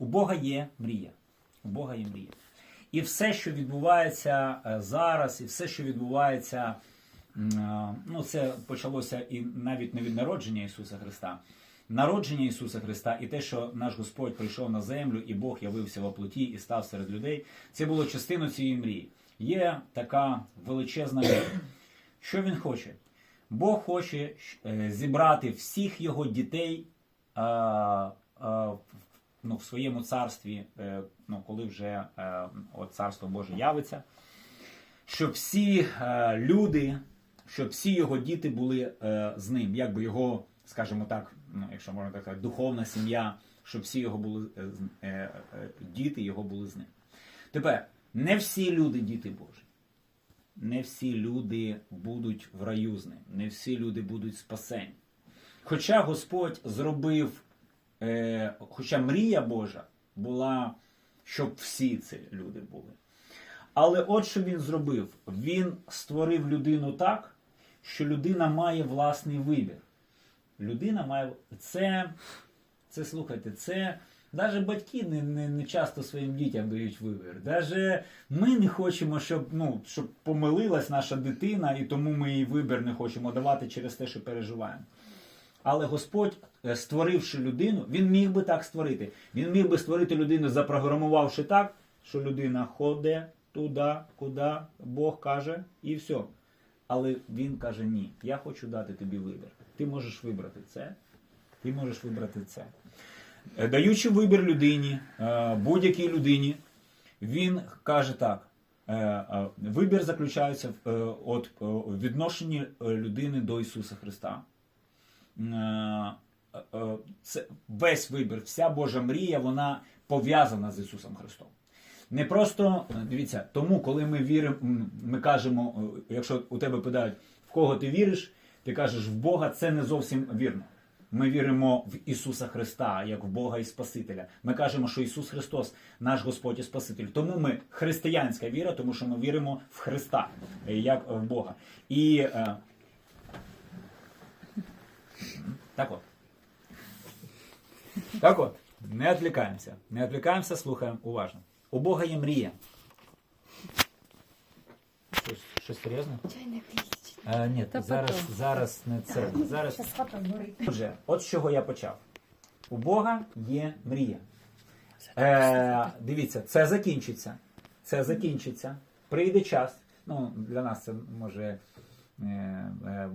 У Бога є мрія. У Бога є мрія. І все, що відбувається е, зараз, і все, що відбувається, е, ну це почалося і навіть не від народження Ісуса Христа. Народження Ісуса Христа і те, що наш Господь прийшов на землю, і Бог явився в плоті і став серед людей, це було частиною цієї мрії. Є така величезна мрія. Що він хоче? Бог хоче е, зібрати всіх його дітей в- ну, в своєму царстві, е, ну, коли вже е, от царство Боже явиться, щоб всі е, люди, щоб всі його діти були з ним, якби його, скажімо так, ну, якщо можна так сказати, духовна сім'я, щоб всі його були діти його були з ним. Тепер не всі люди діти Божі. Не всі люди будуть в раю з ним, не всі люди будуть спасені. Хоча Господь зробив, е, хоча мрія Божа була, щоб всі ці люди були. Але от що він зробив: він створив людину так, що людина має власний вибір. Людина має це, це слухайте, це навіть батьки не, не, не часто своїм дітям дають вибір. Навіть ми не хочемо, щоб, ну, щоб помилилась наша дитина, і тому ми їй вибір не хочемо давати через те, що переживаємо. Але Господь, е, створивши людину, він міг би так створити. Він міг би створити людину, запрограмувавши так, що людина ходить туди, куди Бог каже, і все. Але він каже: ні, я хочу дати тобі вибір. Ти можеш вибрати це, ти можеш вибрати це. Е, Даючи вибір людині, е, будь-якій людині, він каже так. Вибір заключається в відношенні людини до Ісуса Христа. Е, е, Це весь вибір, вся Божа мрія, вона пов'язана з Ісусом Христом. Не просто е, дивіться, тому, коли ми віримо, ми кажемо, е, якщо у тебе питають, в кого ти віриш, ти кажеш в Бога, це не зовсім вірно. Ми віримо в Ісуса Христа, як в Бога і Спасителя. Ми кажемо, що Ісус Христос наш Господь і Спаситель. Тому ми християнська віра, тому що ми віримо в Христа, е, як в Бога. І е, так от. Так от, не відвлікаємося. Не відвлікаємося, слухаємо уважно. У Бога є мрія. Щось, щось серйозне? Чайник. А, ні, Та зараз, потім. зараз не це. Зараз Щас хата горить. Отже, от з чого я почав. У Бога є мрія. Е, дивіться, це закінчиться. Це закінчиться. Прийде час. Ну, для нас це може, е, е,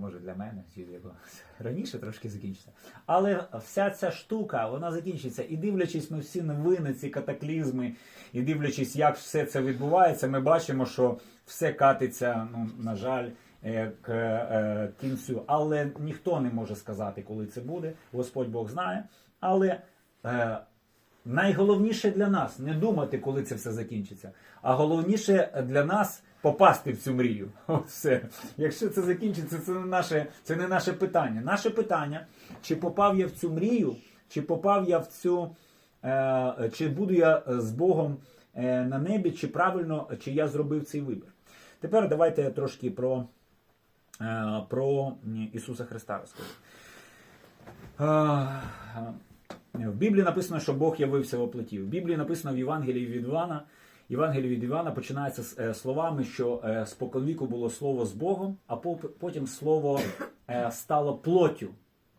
може для мене, чи для когось раніше трошки закінчиться. Але вся ця штука, вона закінчиться. І дивлячись на всі новини, ці катаклізми, і дивлячись, як все це відбувається, ми бачимо, що все катиться, ну, на жаль, е, к е, кінцю. Але ніхто не може сказати, коли це буде. Господь Бог знає. Але е, найголовніше для нас не думати, коли це все закінчиться. А головніше для нас попасти в цю мрію. Все. Якщо це закінчиться, це не наше, це не наше питання. Наше питання, чи попав я в цю мрію, чи попав я в цю, е, чи буду я з Богом е, на небі, чи правильно, чи я зробив цей вибір. Тепер давайте трошки про, е, про Ісуса Христа розкажу. Е, В Біблії написано, що Бог явився в оплоті. В Біблії написано в Євангелії від Івана. Євангеліє від Івана починається з е, словами, що е, споконвіку було слово з Богом, а по- потім слово е, стало плоттю.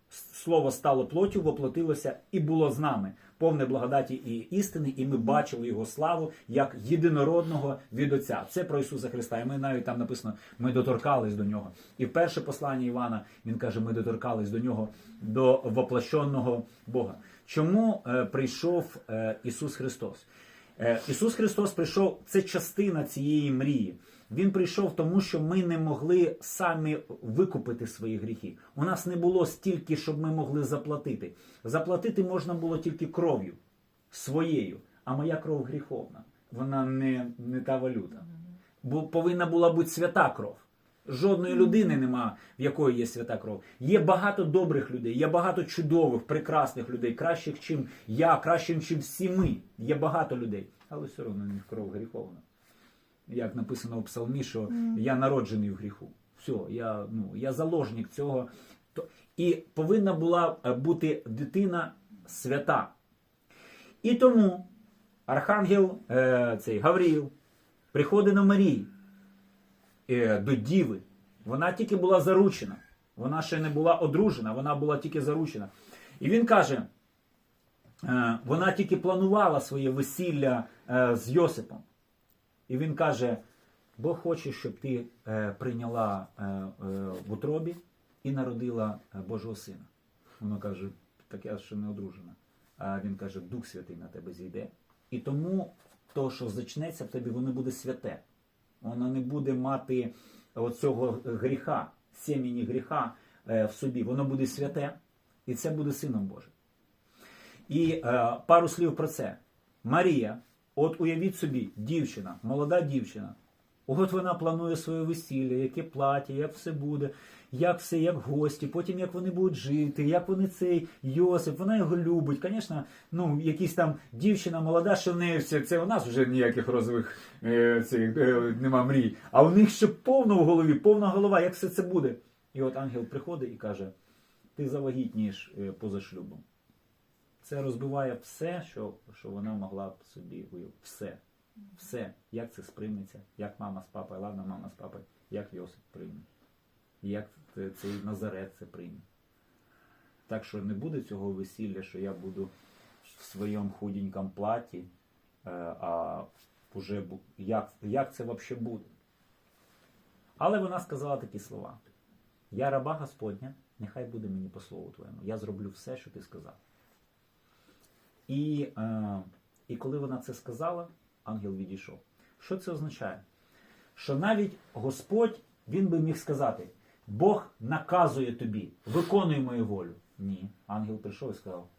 Слово стало плоттю, воплотилося і було з нами, повне благодаті і істини, і ми бачили його славу як єдинородного від Отця. Це про Ісуса Христа. І ми навіть там написано, ми доторкались до нього. І в перше послання Івана він каже: ми доторкались до нього, до воплощеного Бога. Чому прийшов Ісус Христос? Е, Ісус Христос прийшов, це частина цієї мрії. Він прийшов тому, що ми не могли самі викупити свої гріхи. У нас не було стільки, щоб ми могли заплатити. Заплатити можна було тільки кров'ю своєю, а моя кров гріховна. Вона не, не та валюта. Бо повинна була бути свята кров. Жодної людини нема, в якої є свята кров. Є багато добрих людей, є багато чудових, прекрасних людей, кращих, чим я, кращим, чим всі ми. Є багато людей, але все одно в кров гріховна. Як написано у псалмі, що я народжений в гріху. Все, я, ну, я заложник цього. І повинна була е, бути дитина свята. І тому архангел е, цей Гавріл приходить на Марії до Діви. Вона тільки була заручена. Вона ще не була одружена, вона була тільки заручена. І він каже: е, вона тільки планувала своє весілля е, з Йосипом. І він каже: Бог хоче, щоб ти е, прийняла е, е, в утробі і народила е, Божого сина. Вона каже, так я ще не одружена. А він каже, Дух Святий на тебе зійде. І тому то, що зачнеться в тобі, воно буде святе. Воно не буде мати оцього гріха, сім'ї гріха е, в собі. Воно буде святе, і це буде Сином Божим. І е, пару слів про це. Марія, от уявіть собі, дівчина, молода дівчина. От вона планує своє весілля, яке плаття, як все буде, як все, як гості, потім як вони будуть жити, як вони цей Йосип, вона його любить. Звісно, ну, якісь там дівчина молода, що в неї все, це у нас вже ніяких розових е, цих, е, нема мрій. А у них ще повно в голові, повна голова, як все це буде. І от ангел приходить і каже: ти завагітнієш е, поза шлюбом. Це розбиває все, що, що вона могла б собі уявити. Все. Все. Як це сприйметься, як мама з папою, ладно, мама з папою, як Йосип прийме. Як цей Назарет це прийме. Так що не буде цього весілля, що я буду в своєму худенькому платі, е, а вже як, як це взагалі буде? Але вона сказала такі слова: Я раба Господня, нехай буде мені по слову твоєму. Я зроблю все, що ти сказав. І, е, і коли вона це сказала, ангел відійшов. Що це означає? Що навіть Господь, він би міг сказати: Бог наказує тобі, виконуй мою волю. Ні. Ангел прийшов і сказав: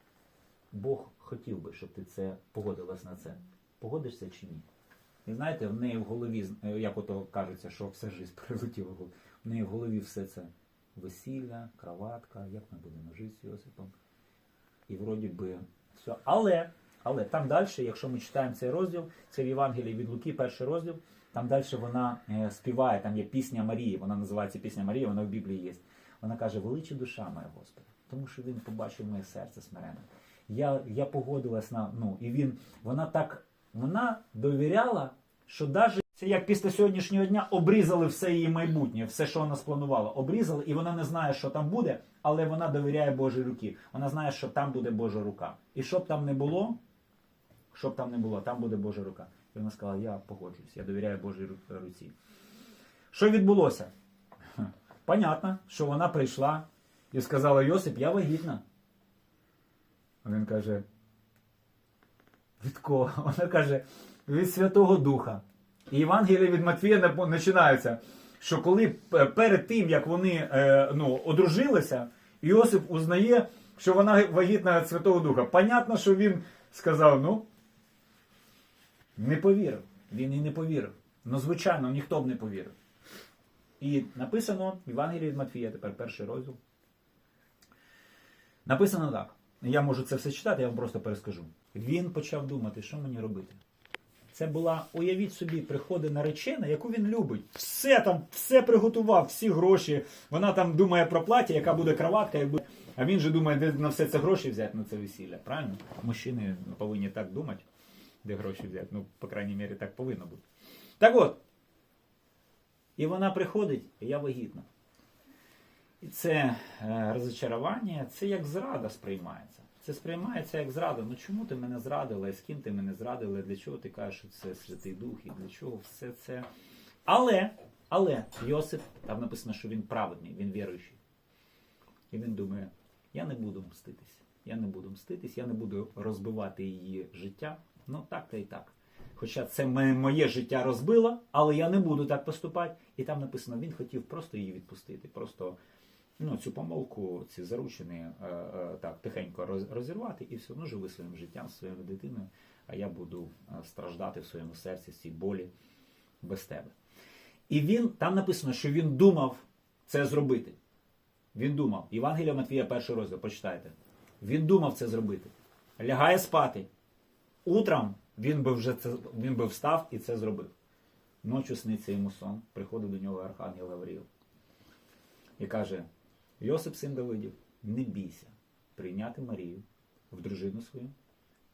Бог хотів би, щоб ти це погодилась на це. Погодишся чи ні? І знаєте, в неї в голові, як ото кажеться, що все життя прилетіло, в неї в голові все це весілля, кроватка, як ми будемо жити з Йосипом. І вроді би все. Але, але там далі, якщо ми читаємо цей розділ, це в Євангелії від Луки, перший розділ, там далі вона е, співає, там є пісня Марії, вона називається Пісня Марії, вона в Біблії є. Вона каже: Величі душа моя Господи, тому що він побачив моє серце смирене. Я, я погодилась на ну, і він, вона так, вона довіряла, що навіть це як після сьогоднішнього дня обрізали все її майбутнє, все, що вона спланувала, обрізали, і вона не знає, що там буде, але вона довіряє Божій руці. Вона знає, що там буде Божа рука. І щоб там не було, щоб там не було, там буде Божа рука. І вона сказала: Я погоджуюсь, я довіряю Божій руці. Що відбулося? Понятно, що вона прийшла і сказала: Йосип, я вагітна. А він каже: від кого? Вона каже, від Святого Духа. І Євангелія від Матвія починається, що коли перед тим, як вони е, ну, одружилися, Іосип узнає, що вона вагітна від Святого Духа. Понятно, що він сказав, ну, не повірив. Він і не повірив. Ну, звичайно, ніхто б не повірив. І написано в Євангелії від Матфія, тепер перший розділ. Написано так. Я можу це все читати, я вам просто перескажу. Він почав думати, що мені робити. Це була, уявіть собі, приходить наречена, яку він любить. Все там, все приготував, всі гроші. Вона там думає про плаття, яка буде кроватка, як буде. А він же думає, де на все це гроші взяти на це весілля. Правильно? Мужчини повинні так думати, де гроші взяти. Ну, по крайній мірі, так повинно бути. Так от. І вона приходить, і я вагітна. І це е, розочарування, це як зрада сприймається. Це сприймається як зрада. Ну чому ти мене зрадила, і з ким ти мене зрадила, для чого ти кажеш, що це Святий Дух, і для чого все це. Але, але Йосип, там написано, що він праведний, він віруючий. І він думає, я не буду мститись. Я не буду мститись, я не буду розбивати її життя. Ну так та і так. Хоча це моє життя розбило, але я не буду так поступати. І там написано, він хотів просто її відпустити. Просто ну, цю помилку, ці заручини е, е, так тихенько роз- розірвати і все одно живи своїм життям, своєю дитиною, а я буду е, страждати в своєму серці, цій болі без тебе. І він там написано, що він думав це зробити. Він думав. Євангелія Матвія, перший розділ, почитайте. Він думав це зробити. Лягає спати. Утром він би вже це, він би встав і це зробив. Ночі сниться йому сон, приходить до нього Архангел Гавріл і каже: Йосип, син Давидів, не бійся прийняти Марію в дружину свою,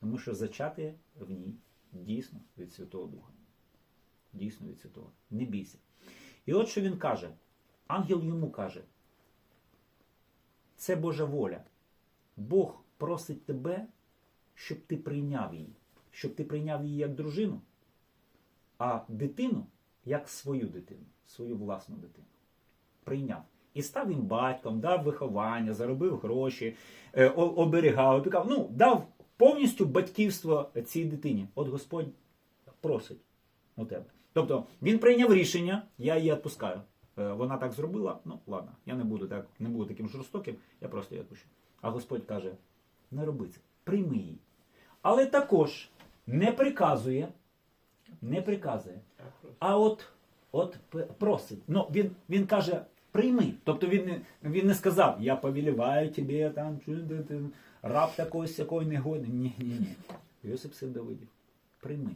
Тому що зачати в ній дійсно від Святого Духа. Дійсно від Святого. Не бійся. І от що він каже. Ангел йому каже: це Божа воля. Бог просить тебе, щоб ти прийняв її, щоб ти прийняв її як дружину, а дитину як свою дитину, свою власну дитину. Прийняв. І став їм батьком, дав виховання, заробив гроші, е, оберігав, опікав. Ну, дав повністю батьківство цій дитині. От Господь просить у тебе. Тобто він прийняв рішення, я її відпускаю. Е, Вона так зробила, ну ладно, я не буду так, не буду таким жорстоким, я просто її відпущу. А Господь каже: не роби це, прийми її. Але також не приказує, не приказує, а от, от просить. Ну, він, він каже, прийми. Тобто він він не сказав, я повеліваю тобі, там, раб такий сякої негодний. Ні, ні, ні. Йосип син Давидів, прийми.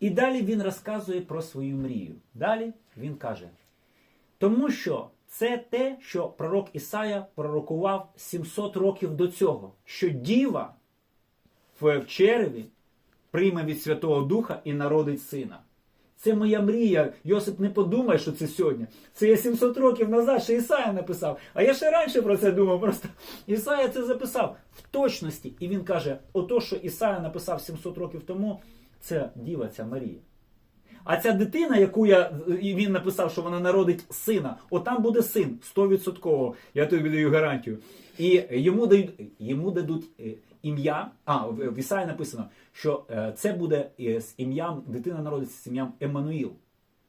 І далі він розказує про свою мрію. Далі він каже: тому що це те, що пророк Ісая пророкував 700 років до цього, що діва в череві прийме від Святого Духа і народить сина. Це моя мрія. Йосип не подумай, що це сьогодні. Це я 700 років назад ще Ісая написав. А я ще раніше про це думав. Просто Ісая це записав в точності. І він каже: ото, що Ісая написав 700 років тому, це діва, ця Марія. А ця дитина, яку я він написав, що вона народить сина, отам буде син 100%. Я тобі даю гарантію. І йому дають йому дадуть е, ім'я. А в Ісаї написано, що е, це буде е, з ім'ям дитина народиться з ім'ям Еммануїл,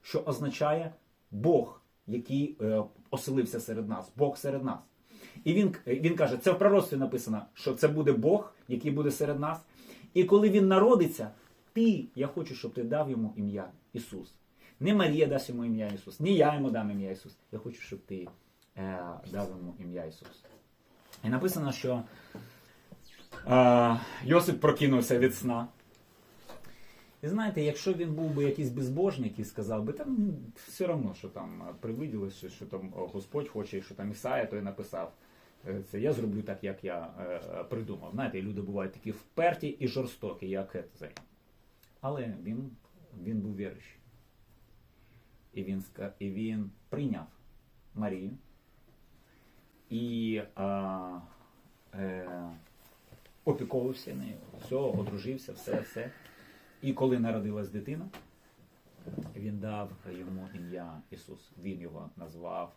що означає Бог, який е, оселився серед нас, Бог серед нас. І він, він каже, це в пророцтві написано, що це буде Бог, який буде серед нас. І коли він народиться, ти, я хочу, щоб ти дав йому ім'я Ісус. Не Марія дасть йому ім'я Ісус, не я йому дам ім'я Ісус. Я хочу, щоб ти е, дав йому ім'я Ісус. І написано, що е, Йосип прокинувся від сна. І знаєте, якщо він був би якийсь безбожник і сказав би, там ну, все одно, що там е, привиділося, що, там Господь хоче, що там Ісая, то і написав. Е, Це я зроблю так, як я е, е, придумав. Знаєте, люди бувають такі вперті і жорстокі, як цей. Але він, він був віруючий. І він, і він прийняв Марію і а, е, опіковувався нею, все, одружився, все, все. І коли народилась дитина, він дав йому ім'я Ісус. Він його назвав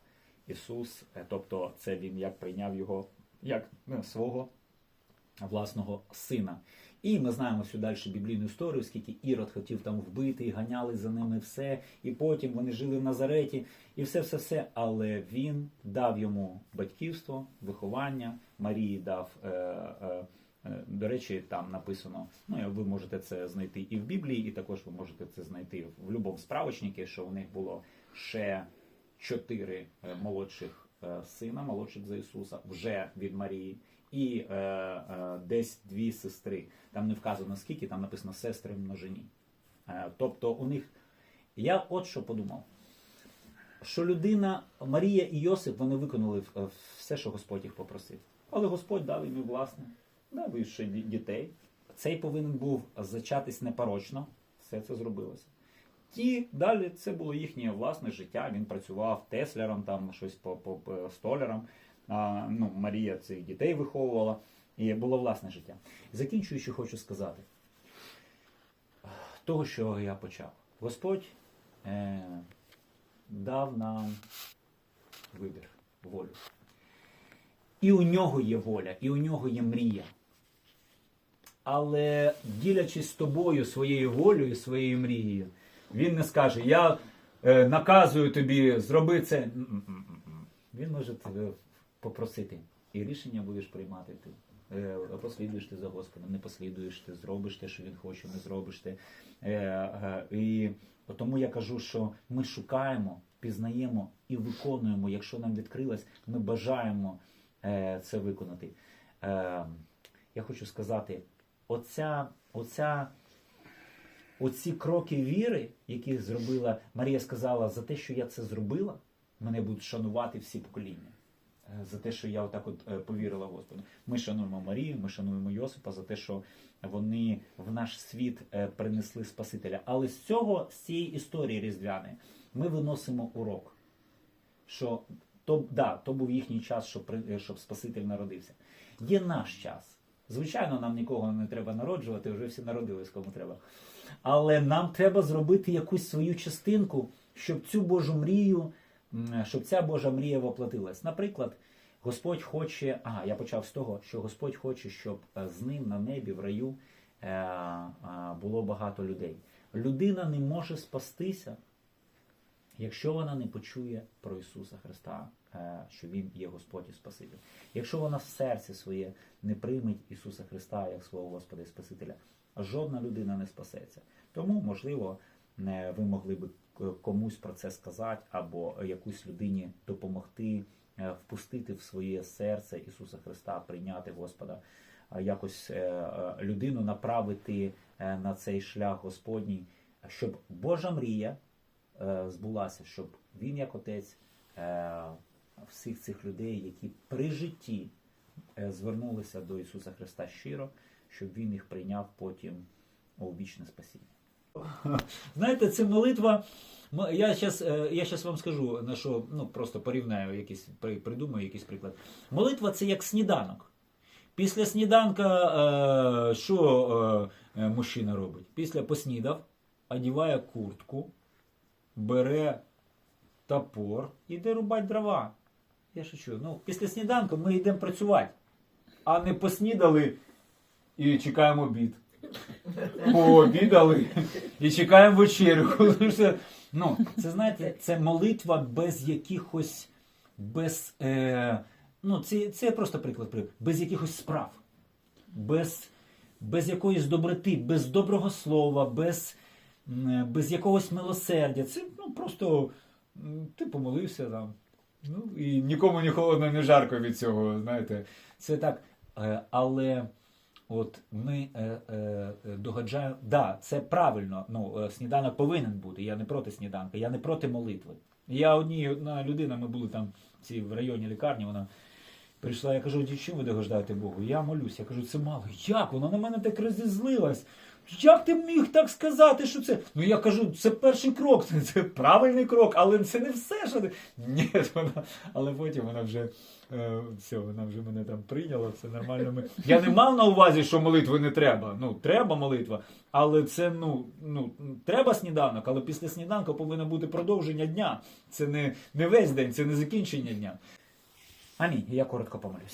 Ісус, Е, тобто це він як прийняв його як ну, свого власного сина. І ми знаємо всю далі біблійну історію, скільки Ірод хотів там вбити, і ганяли за ними все. І потім вони жили в Назареті, і все, все, все. Але він дав йому батьківство, виховання. Марії дав. Е, е, до речі, там написано, ну ви можете це знайти і в Біблії, і також ви можете це знайти в будь-якому справочнику, що у них було ще чотири е, молодших е, сина, молодших за Ісуса, вже від Марії, і е, е, десь дві сестри. Там не вказано скільки, там написано сестри в множині. Е, тобто у них. Я от що подумав. Що людина, Марія і Йосип, вони виконали е, все, що Господь їх попросив. Але Господь дав їм власне, дав їм дітей. Цей повинен був зачатись непорочно, все це зробилося. Ті далі це було їхнє власне життя. Він працював тесляром, там щось по, по, по столярам. А, ну, Марія цих дітей виховувала, і було власне життя. Закінчуючи, хочу сказати того, що я почав. Господь е, дав нам вибір, волю. І у нього є воля, і у нього є мрія. Але ділячись з тобою своєю волею, своєю мрією, він не скаже: Я е, наказую тобі, зроби це. Він може тебе попросити, і рішення будеш приймати ти. Е, Послідуєш ти за Господом, не послідуєш ти, зробиш те, що він хоче, не зробиш ти. Е, е, І тому я кажу, що ми шукаємо, пізнаємо і виконуємо. Якщо нам відкрилось, ми бажаємо е, це виконати. Е, Я хочу сказати, оця, оця, оці кроки віри, які зробила Марія сказала, за те, що я це зробила, мене будуть шанувати всі покоління. е, за те, що я отак от е, повірила Господу. Ми шануємо Марію, ми шануємо Йосипа за те, що вони в наш світ е, принесли Спасителя. Але з цього, з цієї історії різдвяної, ми виносимо урок, що то, да, то був їхній час, щоб, щоб Спаситель народився. Є наш час. Звичайно, нам нікого не треба народжувати, вже всі народились, кому треба. Але нам треба зробити якусь свою частинку, щоб цю Божу мрію, щоб ця Божа мрія воплотилась. Наприклад, Господь хоче, а я почав з того, що Господь хоче, щоб е, з ним на небі, в раю е, е, було багато людей. Людина не може спастися, якщо вона не почує про Ісуса Христа, що Він є Господь і Спаситель. Якщо вона в серці своє не прийме Ісуса Христа як свого Господа і Спасителя, жодна людина не спасеться. Тому, можливо, ви могли би комусь про це сказати, або якусь людині допомогти е, впустити в своє серце Ісуса Христа, прийняти Господа, якось е, е, людину направити е, на цей шлях Господній, щоб Божа мрія е, збулася, щоб він, як отець е, всіх цих людей, які при житті е, звернулися до Ісуса Христа щиро, щоб Він їх прийняв потім у вічне спасіння. Знаєте, це молитва. Я зараз я щас вам скажу, на що ну просто порівняю якийсь придумаю якийсь приклад. Молитва це як сніданок. Після сніданка е, що е, е, мужчина робить? Після поснідав, одіває куртку, бере топор, іде рубати дрова. Я шучу. Ну, після сніданку ми йдемо працювати, а не поснідали і чекаємо обід. Пообідали і чекаємо вечерю. Ну, це знаєте, це молитва без якихось, без, е, ну, це, це просто приклад, без якихось справ, без, без якоїсь доброти, без доброго слова, без, без якогось милосердя. Це ну, просто ти помолився там. Ну, і нікому ні холодно, ні жарко від цього, знаєте. Це так. Е, але от ми е, е, догоджаємо, да, це правильно. Ну, сніданок повинен бути. Я не проти сніданка, я не проти молитви. Я одній одна людина, ми були там ці, в районі лікарні, вона прийшла, я кажу, дівчину ви догоджаєте Богу? Я молюсь. Я кажу, це мало. Як? Вона на мене так розізлилась. Як ти міг так сказати, що це? Ну я кажу, це перший крок, це, це правильний крок, але це не все, що ти. Ні, вона, але потім вона вже е, все, вона вже мене там прийняла, все нормально. Ми... Я не мав на увазі, що молитви не треба. Ну, треба молитва, але це ну, ну треба сніданок, але після сніданку повинно бути продовження дня. Це не, не весь день, це не закінчення дня. Амінь. Я коротко помолюсь.